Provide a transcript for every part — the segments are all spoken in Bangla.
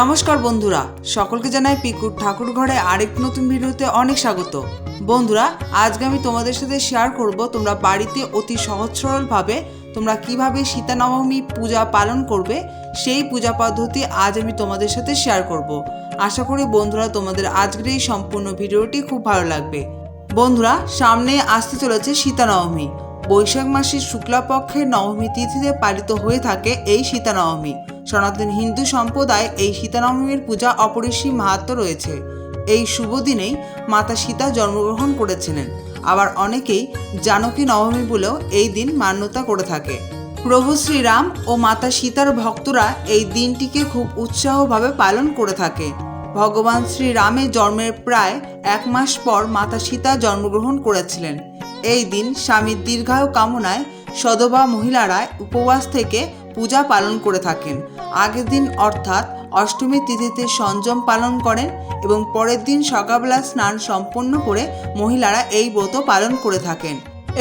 নমস্কার বন্ধুরা, সকলকে জানাই পিকুর ঠাকুর ঘরে আরেক নতুন ভিডিওতে অনেক স্বাগত। বন্ধুরা, আজকে আমি তোমাদের সাথে শেয়ার করব তোমরা বাড়িতে অতি সহজ সরলভাবে তোমরা কীভাবে সীতা নবমী পূজা পালন করবে, সেই পূজা পদ্ধতি আজ আমি তোমাদের সাথে শেয়ার করব। আশা করি বন্ধুরা, তোমাদের আজকের এই সম্পূর্ণ ভিডিওটি খুব ভালো লাগবে। বন্ধুরা, সামনে আসতে চলেছে সীতা নবমী। বৈশাখ মাসের শুক্লাপক্ষের নবমী তিথিতে পালিত হয়ে থাকে এই সীতা নবমী। সনাতন হিন্দু সম্প্রদায় এই সীতানবমীর পূজা অপরিসীম মাহাত্ম রয়েছে। এই শুভ দিনেই মাতা সীতা জন্মগ্রহণ করেছিলেন। আবার অনেকেই জানকী নবমী বলেও এই দিন মান্যতা করে থাকে। প্রভু শ্রীরাম ও মাতা সীতার ভক্তরা এই দিনটিকে খুব উৎসাহভাবে পালন করে থাকে। ভগবান শ্রীরামের জন্মের প্রায় এক মাস পর মাতা সীতা জন্মগ্রহণ করেছিলেন। এই দিন স্বামীর দীর্ঘায়ু কামনায় সদবা মহিলারা উপবাস থেকে পূজা পালন করে থাকেন। আগের দিন অর্থাৎ অষ্টমী তিথিতে সংযম পালন করেন এবং পরের দিন সকালবেলা স্নান সম্পন্ন করে মহিলারা এই ব্রত পালন করে থাকেন।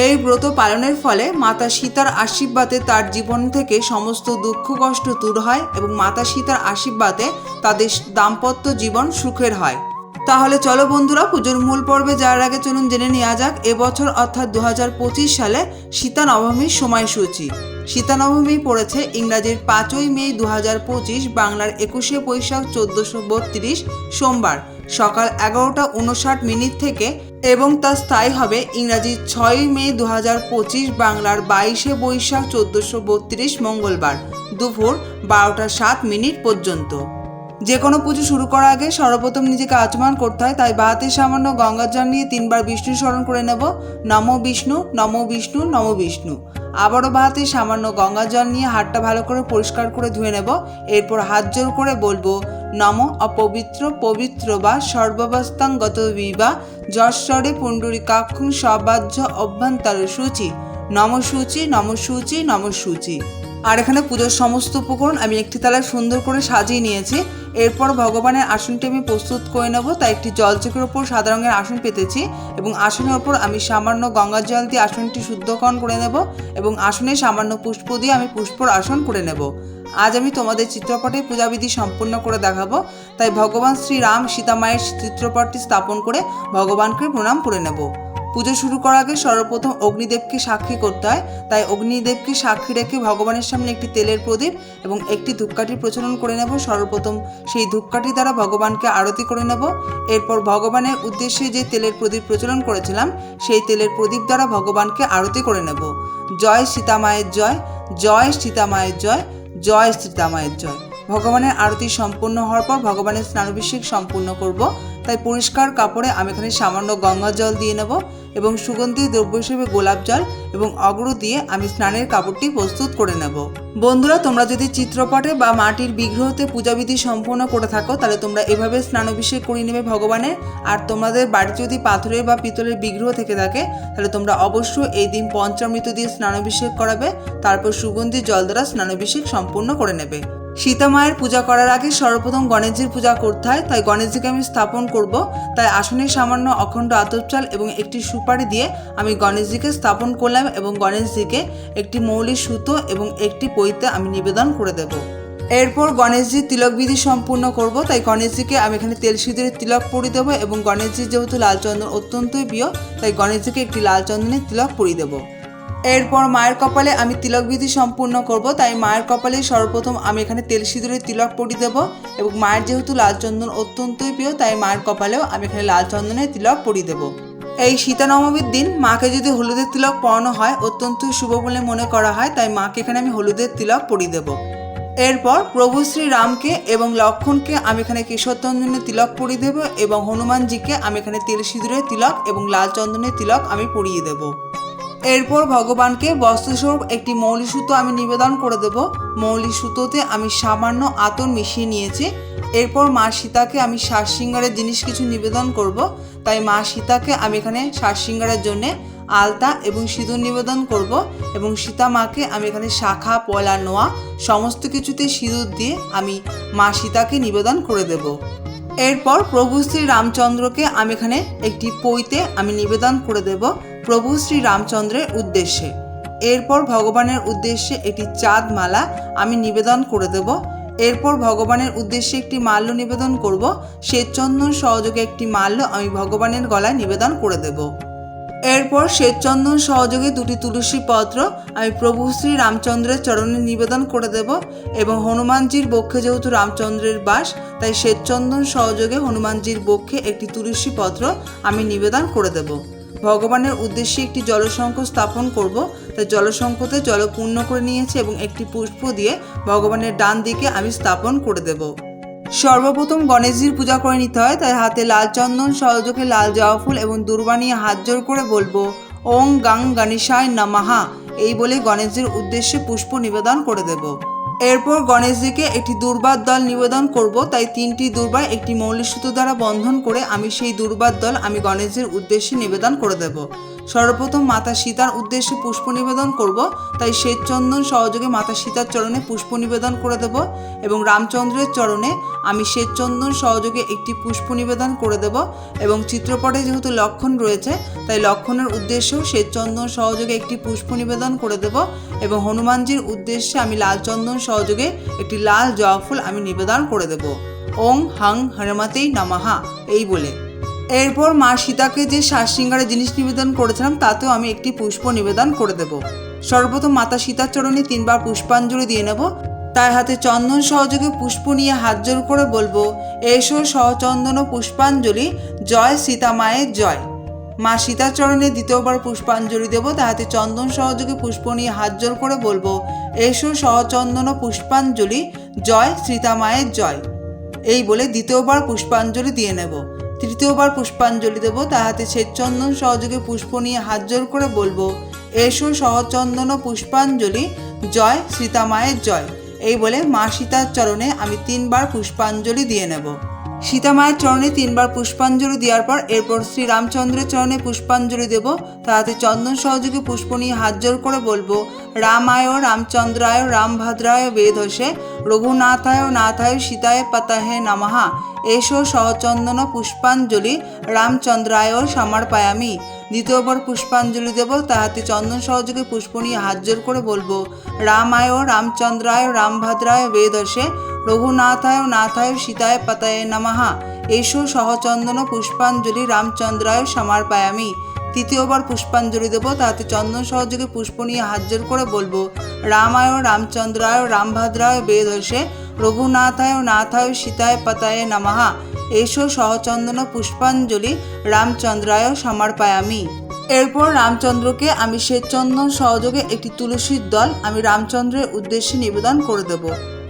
এই ব্রত পালনের ফলে মাতা সীতার আশীর্বাদে তার জীবন থেকে সমস্ত দুঃখ কষ্ট দূর হয় এবং মাতা সীতার আশীর্বাদে তাদের দাম্পত্য জীবন সুখের হয়। তাহলে চলো বন্ধুরা, পুজোর মূল পর্বে যাওয়ার আগে চলুন জেনে নেওয়া যাক, এবছর অর্থাৎ দু হাজার পঁচিশ সালে সীতা নবমীর সময়সূচি। সীতা নবমী পড়েছে ইংরাজির পাঁচই মে দু হাজার পঁচিশ বাংলার একুশে বৈশাখ চোদ্দশো বত্রিশ সোমবার, সকাল এগারোটা উনষাট মিনিট থেকে এবং তা স্থায়ী হবে ইংরাজি ছয়ই মে দু হাজার পঁচিশ বাংলার বাইশে বৈশাখ চোদ্দশো বত্রিশ মঙ্গলবার দুপুর বারোটা সাত মিনিট পর্যন্ত। যে কোনো পুজো শুরু করার আগে সর্বপ্রথম নিজেকে আচমান করতে হয়, তাই বাহাতে সামান্য গঙ্গার জল নিয়ে তিনবার বিষ্ণু স্মরণ করে নেব। নম বিষ্ণু নম বিষ্ণু নম বিষ্ণু। আবারও বাহাতে সামান্য গঙ্গা জল নিয়ে হাতটা ভালো করে পরিষ্কার করে ধুয়ে নেব। এরপর হাত জোর করে বলব, নম অপবিত্র পবিত্র বা সর্বাবস্থাঙ্গত বিবা যশ্বরে পুণ্ডরিকাক্ষং সবাহ্য অভ্যন্তর সূচি। নম সূচি নম সূচি নম সূচি। আর এখানে পুজোর সমস্ত উপকরণ আমি একটি তালায় সুন্দর করে সাজিয়ে নিয়েছি। এরপর ভগবানের আসনটি আমি প্রস্তুত করে নেব, তাই একটি জলচকের ওপর সাদা রঙের আসন পেতেছি এবং আসনের ওপর আমি সামান্য গঙ্গার জল দিয়ে আসনটি শুদ্ধকরণ করে নেব এবং আসনে সামান্য পুষ্প দিয়ে আমি পুষ্পর আসন করে নেব। আজ আমি তোমাদের চিত্রপটে পূজাবিধি সম্পূর্ণ করে দেখাবো, তাই ভগবান শ্রীরাম সীতামায়ের চিত্রপটটি স্থাপন করে ভগবানকে প্রণাম করে নেব। পুজো শুরু করার আগে সর্বপ্রথম অগ্নিদেবকে সাক্ষী করতে হয়। তাই অগ্নিদেবকে সাক্ষী রেখে ভগবানের সামনে একটি তেলের প্রদীপ এবং একটি ধূপকাঠি প্রচলন করে নেব সর্বপ্রথম। সেই ধূপকাঠি দ্বারা ভগবানকে আরতি করে নেব। এরপর ভগবানের উদ্দেশ্যে যে তেলের প্রদীপ প্রচলন করেছিলাম, সেই তেলের প্রদীপ দ্বারা ভগবানকে আরতি করে নেব। জয় সীতামায়ের জয় জয় সীতামায়ের জয় জয় সীতামায়ের জয়। ভগবানের আরতি সম্পূর্ণ হওয়ার পর ভগবানের স্নানাভিষেক সম্পূর্ণ করব। তাই পরিষ্কার কাপড়ে আমি এখানে সামান্য গঙ্গা জল দিয়ে নেব এবং সুগন্ধি দ্রব্য হিসেবে গোলাপ জল এবং অগ্র দিয়ে আমি স্নানের কাপড়টি প্রস্তুত করে নেব। বন্ধুরা, তোমরা যদি চিত্রপটে বা মাটির বিগ্রহতে পূজাবিধি সম্পূর্ণ করে থাকো, তাহলে তোমরা এভাবে স্নানাভিষেক করে নেবে ভগবানের। আর তোমাদের বাড়িতে যদি পাথরের বা পিতলের বিগ্রহ থেকে থাকে, তাহলে তোমরা অবশ্যই এই দিন পঞ্চামৃত দিয়ে স্নানাভিষেক করাবে, তারপর সুগন্ধি জল দ্বারা স্নানাভিষেক সম্পূর্ণ করে নেবে। সীতা মায়ের পূজা করার আগে সর্বপ্রথম গণেশজির পূজা করতে হয়, তাই গণেশজিকে আমি স্থাপন করব। তাই আসনে সামান্য অখণ্ড আতপ চাল এবং একটি সুপারি দিয়ে আমি গণেশজিকে স্থাপন করলাম এবং গণেশজিকে একটি মৌলি সুতো এবং একটি পইতে আমি নিবেদন করে দেব। এরপর গণেশজির তিলক বিধি সম্পূর্ণ করব, তাই গণেশজিকে আমি এখানে তেল সিঁদুরের তিলক পরিয়ে দেবো এবং গণেশজির যেহেতু লাল চন্দন অত্যন্তই প্রিয়, তাই গণেশজিকে একটি লাল চন্দনের তিলক পরিয়ে দেবো। এরপর মায়ের কপালে আমি তিলক বিধি সম্পূর্ণ করব, তাই মায়ের কপালে সর্বপ্রথম আমি এখানে তেল সিঁদুরের তিলক পরিয়ে দেবো এবং মায়ের যেহেতু লাল চন্দন অত্যন্তই প্রিয়, তাই মায়ের কপালেও আমি এখানে লাল চন্দনের তিলক পরিয়ে দেবো। এই সীতা নবমীর দিন মাকে যদি হলুদের তিলক পরানো হয় অত্যন্ত শুভ বলে মনে করা হয়, তাই মাকে এখানে আমি হলুদের তিলক পরিয়ে দেবো। এরপর প্রভু শ্রী রামকে এবং লক্ষণকে আমি এখানে কেশর চন্দনের তিলক পরিয়ে দেবো এবং হনুমানজিকে আমি এখানে তেল সিঁদুরের তিলক এবং লাল চন্দনের তিলক আমি পরিয়ে দেবো। এরপর ভগবানকে বস্ত্রস্বরূপ একটি মৌলি সুতো আমি নিবেদন করে দেব। মৌলি সুতোতে আমি সামান্য আতর মিশিয়ে নিয়েছি। এরপর মা সীতাকে আমি শ্বাস সিঙ্গারের জিনিস কিছু নিবেদন করব। তাই মা সীতাকে আমি এখানে শ্বাস সিঙ্গারের জন্যে আলতা এবং সিঁদুর নিবেদন করব এবং সীতা মাকে আমি এখানে শাখা, পয়লা, নোয়া সমস্ত কিছুতে সিঁদুর দিয়ে আমি মা সীতাকে নিবেদন করে দেব। এরপর প্রভু শ্রী রামচন্দ্রকে আমি এখানে একটি পইতে আমি নিবেদন করে দেব। প্রভু শ্রী রামচন্দ্রের উদ্দেশ্যে। এরপর ভগবানের উদ্দেশ্যে একটি চাঁদ মালা আমি নিবেদন করে দেব। এরপর ভগবানের উদ্দেশ্যে একটি মাল্য নিবেদন করব। শ্বেতচন্দন সহযোগে একটি মাল্য আমি ভগবানের গলায় নিবেদন করে দেব। এরপর শ্বেতচন্দন সহযোগে দুটি তুলসী পত্র আমি প্রভু শ্রী রামচন্দ্রের চরণে নিবেদন করে দেব এবং হনুমানজির বক্ষে যেহেতু রামচন্দ্রের বাস, তাই শ্বেতচন্দন সহযোগে হনুমানজির বক্ষে একটি তুলসী পত্র আমি নিবেদন করে দেব। ভগবানের উদ্দেশ্যে একটি জলশঙ্খ স্থাপন করব। তাই জলশঙ্খতে জল পূর্ণ করে নিয়েছে এবং একটি পুষ্প দিয়ে ভগবানের ডান দিকে আমি স্থাপন করে দেব। সর্বপ্রথম গণেশজির পূজা করে নিতে হয়। তাই হাতে লাল চন্দন সহযোগে লাল জবা ফুল এবং দুর্বা নিয়ে হাত জোর করে বলব, ওং গাং গণেশায় নমাহা এই বলে গণেশজির উদ্দেশ্যে পুষ্প নিবেদন করে দেব। এরপর গণেশজিকে একটি দুর্বার দল নিবেদন করব, তাই তিনটি দুর্বার একটি মৌলিক সুতো দ্বারা বন্ধন করে আমি সেই দুর্বার দল আমি গণেশজির উদ্দেশ্যে নিবেদন করে দেব। সর্বপ্রথম মাতা সীতার উদ্দেশ্যে পুষ্প নিবেদন করব, তাই শ্বেতচন্দন সহযোগে মাতা সীতার চরণে পুষ্প নিবেদন করে দেব এবং রামচন্দ্রের চরণে আমি শ্বেতচন্দন সহযোগে একটি পুষ্প নিবেদন করে দেব এবং চিত্রপটে যেহেতু লক্ষণ রয়েছে, তাই লক্ষণের উদ্দেশ্যেও শ্বেতচন্দন সহযোগে একটি পুষ্প নিবেদন করে দেব এবং হনুমানজির উদ্দেশ্যে আমি লাল চন্দন সহযোগে একটি লাল জবা ফুল আমি নিবেদন করে দেব। ওং হাং হনুমাতেই নমাহা এই বলে। এরপর মা সীতাকে যে শ্বাস সিঙ্গারের জিনিস নিবেদন করেছিলাম, তাতেও আমি একটি পুষ্প নিবেদন করে দেব। সর্বপ্রথম মাতা সীতার চরণে তিনবার পুষ্পাঞ্জলি দিয়ে নেব। তার হাতে চন্দন সহযোগে পুষ্প নিয়ে হাত জোর করে বলব, এসো সহচন্দন পুষ্পাঞ্জলি, জয় সীতা মায়ের জয়। মা সীতার চরণে দ্বিতীয়বার পুষ্পাঞ্জলি দেব, তার হাতে চন্দন সহযোগে পুষ্প নিয়ে হাত জোর করে বলব, এসো সহচন্দন পুষ্পাঞ্জলি, জয় সীতা মায়ের জয়। এই বলে দ্বিতীয়বার পুষ্পাঞ্জলি দিয়ে নেব। তৃতীয়বার পুষ্পাঞ্জলি দেব তাহাতে শ্বেতচন্দন সহযোগে পুষ্প নিয়ে হাত জোর করে বলব, এসো সহচন্দন পুষ্পাঞ্জলি, জয় সীতামায়ের জয়। এই বলে মা সীতার চরণে আমি তিনবার পুষ্পাঞ্জলি দিয়ে নেব। সীতামায়ের চরণে তিনবার পুষ্পাঞ্জলি দেওয়ার পর এরপর শ্রী রামচন্দ্রের চরণে পুষ্পাঞ্জলি দেব। তার হাতে চন্দন সহযোগে পুষ্প নিয়ে হাত জোর করে বলব, রামায়, রামচন্দ্রায়, রামভদ্রায় বেদসে, রঘুনাথায়, নাথায়, সীতায় পাতাহে নামাহা এসো সহচন্দন পুষ্পাঞ্জলি, রামচন্দ্রায় সমর্পায়ামি। দ্বিতীয়বার পুষ্পাঞ্জলি দেব তাহাতে চন্দন সহযোগে পুষ্প নিয়ে হাত জোর করে বলব, রামায়, রামচন্দ্রায়, রামভদ্রায় বেদসে রঘুনাথায় নাথায় সীতায় পাতায় নমঃ। এসো সহচন্দন পুষ্পাঞ্জলি রামচন্দ্রায় সমর্পায়ামি। তৃতীয়বার পুষ্পাঞ্জলি দেব তাতে চন্দন সহযোগে পুষ্প নিয়ে হাত করে বলব, রামায় রামচন্দ্রায় রামভদ্রায় বেদসে রঘুনাথায় নাথায় সীতায় পাতায় নমঃ। এসো সহচন্দন পুষ্পাঞ্জলি রামচন্দ্রায় সমর্পায়ামি। এরপর রামচন্দ্রকে আমি শ্বেতচন্দন সহযোগে একটি তুলসীর দল আমি রামচন্দ্রের উদ্দেশ্যে নিবেদন করে দেব।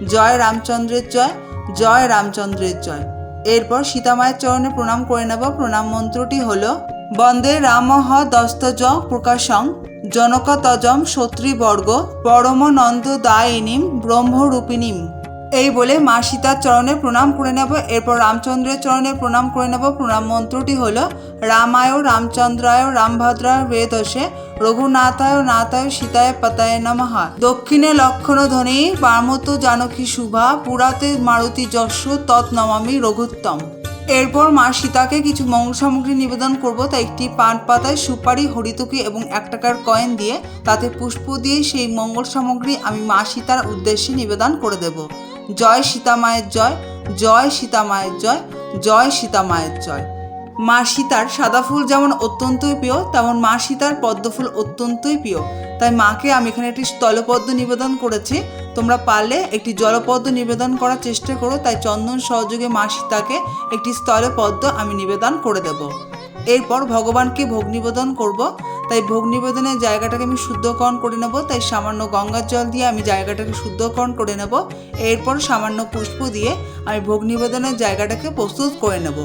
জয় রামচন্দ্রের জয় জয় রামচন্দ্রের জয়। এরপর সীতামায়ের চরণে প্রণাম করে নেব। প্রণাম মন্ত্রটি হল, বন্দে রামহ দস্তজ প্রকাশং জনকতজম শত্রীবর্গ পরমনন্দ দায়িনীম ব্রহ্মরূপিণীম। এই বলে মা সীতার চরণে প্রণাম করে নেব। এরপর রামচন্দ্রের চরণে প্রণাম করে নেব। প্রণাম মন্ত্রটি হলো, রামায় রামচন্দ্রায় রামভদ্রায় বেদসে রঘুনাথায় নাথায় সীতায় পাতায় নমঃ। দক্ষিণে লক্ষণ ধ্বনি বামত জানকী শুভা, পুরাতে মারুতি যশ তৎনমামি রঘুত্তম। এরপর মা সীতাকে কিছু মঙ্গল সামগ্রী নিবেদন করব। তাই একটি পান পাতায় সুপারি, হরিতকি এবং এক টাকার কয়েন দিয়ে তাতে পুষ্প দিয়ে সেই মঙ্গল সামগ্রী আমি মা সীতার উদ্দেশ্যে নিবেদন করে দেব। জয় সীতা মায়ের জয় জয় সীতা মায়ের জয় জয় সীতা মায়ের জয়। মা সীতার সাদা ফুল যেমন অত্যন্তই প্রিয়, তেমন মা সীতার পদ্মফুল অত্যন্তই প্রিয়। তাই মাকে আমি এখানে একটি স্থলপদ্ম নিবেদন করেছি। তোমরা পারলে একটি জলপদ্ম নিবেদন করার চেষ্টা করো, তাই চন্দন সহযোগে মা সীতাকে একটি স্থলপদ্ম আমি নিবেদন করে দেব। এরপর ভগবানকে ভোগ নিবেদন করব। তাই ভোগ নিবেদনের জায়গাটাকে আমি শুদ্ধকরণ করে নেব, তাই সামান্য গঙ্গার জল দিয়ে আমি জায়গাটাকে শুদ্ধকরণ করে নেব। এরপর সামান্য পুষ্প দিয়ে আমি ভোগ নিবেদনের জায়গাটাকে প্রস্তুত করে নেব।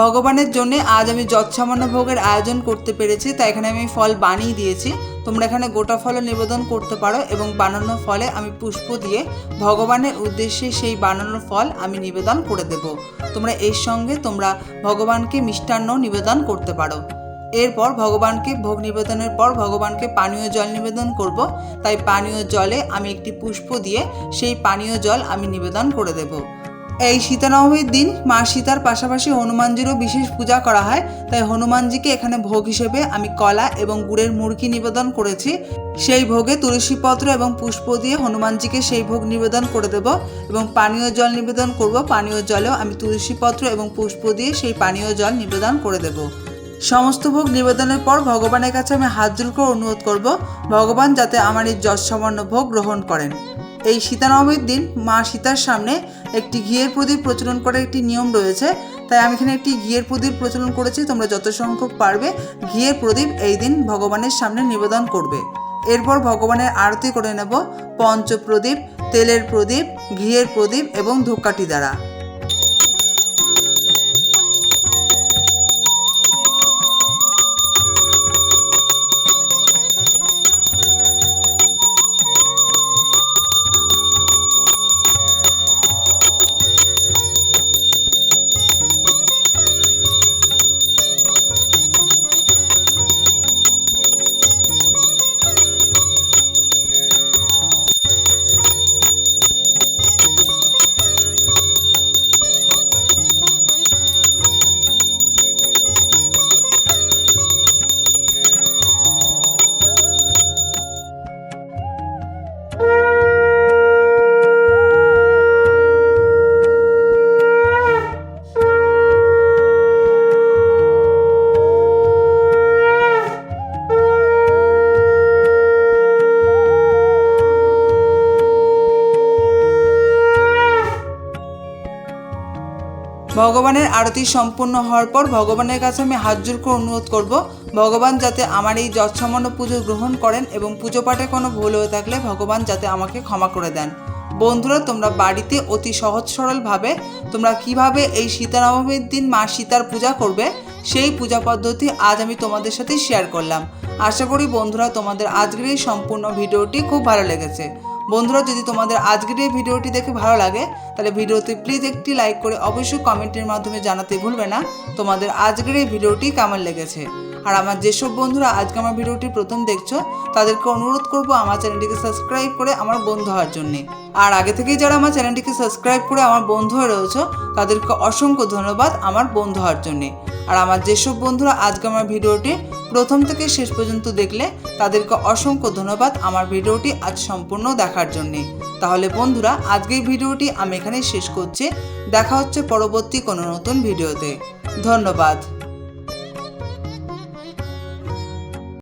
ভগবানের জন্য আজ আমি যৎসামান্য ভোগের আয়োজন করতে পেরেছি, তাই এখানে আমি ফল বানিয়ে দিয়েছি। তোমরা এখানে গোটা ফলও নিবেদন করতে পারো এবং বানানো ফলে আমি পুষ্প দিয়ে ভগবানের উদ্দেশ্যে সেই বানানো ফল আমি নিবেদন করে দেব। তোমরা এর সঙ্গে তোমরা ভগবানকে মিষ্টান্ন নিবেদন করতে পারো। এরপর ভগবানকে ভোগ নিবেদনের পর ভগবানকে পানীয় জল নিবেদন করব। তাই পানীয় জলে আমি একটি পুষ্প দিয়ে সেই পানীয় জল আমি নিবেদন করে দেব। এই সীতানবমীর দিন মা সীতার পাশাপাশি হনুমানজিরও বিশেষ পূজা করা হয়। তাই হনুমানজিকে এখানে ভোগ হিসেবে আমি কলা এবং গুড়ের মুরগি নিবেদন করেছি। সেই ভোগে তুলসী পত্র এবং পুষ্প দিয়ে হনুমানজিকে সেই ভোগ নিবেদন করে দেব এবং পানীয় জল নিবেদন করব। পানীয় জলেও আমি তুলসী পত্র এবং পুষ্প দিয়ে সেই পানীয় জল নিবেদন করে দেব। সমস্ত ভোগ নিবেদনের পর ভগবানের কাছে আমি হাত জোর করে অনুরোধ করব, ভগবান যাতে আমার এই যৎসামান্য ভোগ গ্রহণ করেন। এই সীতানবমীর দিন মা সীতার সামনে একটি ঘিয়ের প্রদীপ প্রচলন করার একটি নিয়ম রয়েছে। তাই আমি এখানে একটি ঘিয়ের প্রদীপ প্রচলন করেছি, তোমরা যত সংখ্যক পারবে, ঘিয়ের প্রদীপ এই দিন ভগবানের সামনে নিবেদন করবে। এরপর ভগবানের আরতি করে নেব, পঞ্চপ্রদীপ, তেলের প্রদীপ, ঘিয়ের প্রদীপ এবং ধূপকাঠি দ্বারা। ভগবানের আরতি সম্পূর্ণ হওয়ার পর ভগবানের কাছে আমি হাত জোর করে অনুরোধ করব, ভগবান যাতে আমার এই যৎসামান্য পুজো গ্রহণ করেন এবং পুজো পাঠে কোনো ভুল হয়ে থাকলে ভগবান যাতে আমাকে ক্ষমা করে দেন। বন্ধুরা, তোমরা বাড়িতে অতি সহজ সরলভাবে তোমরা কীভাবে এই সীতানবমীর দিন মা সীতার পূজা করবে, সেই পূজা পদ্ধতি আজ আমি তোমাদের সাথে শেয়ার করলাম। আশা করি বন্ধুরা, তোমাদের আজকের এই সম্পূর্ণ ভিডিওটি খুব ভালো লেগেছে। বন্ধুরা, যদি তোমাদের আজকের এই ভিডিওটি দেখে ভালো লাগে, তাহলে ভিডিওতে প্লিজ একটি লাইক করে অবশ্যই কমেন্টের মাধ্যমে জানাতে ভুলবে না তোমাদের আজকের এই ভিডিওটি কেমন লেগেছে। আর আমার যেসব বন্ধুরা আজকে আমার ভিডিওটি প্রথম দেখছ, তাদেরকে অনুরোধ করব আমার চ্যানেলটিকে সাবস্ক্রাইব করে আমার বন্ধু হওয়ার জন্যে। আর আগে থেকেই যারা আমার চ্যানেলটিকে সাবস্ক্রাইব করে আমার বন্ধু হয়ে রয়েছো, তাদেরকে অসংখ্য ধন্যবাদ আমার বন্ধু হওয়ার জন্যে। আর আমার যেসব বন্ধুরা আজকে আমার ভিডিওটি প্রথম থেকে শেষ পর্যন্ত দেখলে, তাদেরকে অসংখ্য ধন্যবাদ আমার ভিডিওটি আজ সম্পূর্ণ দেখার জন্যে। তাহলে বন্ধুরা, আজকের ভিডিওটি আমি এখানে শেষ করছি। দেখা হচ্ছে পরবর্তী কোনো নতুন ভিডিওতে। ধন্যবাদ।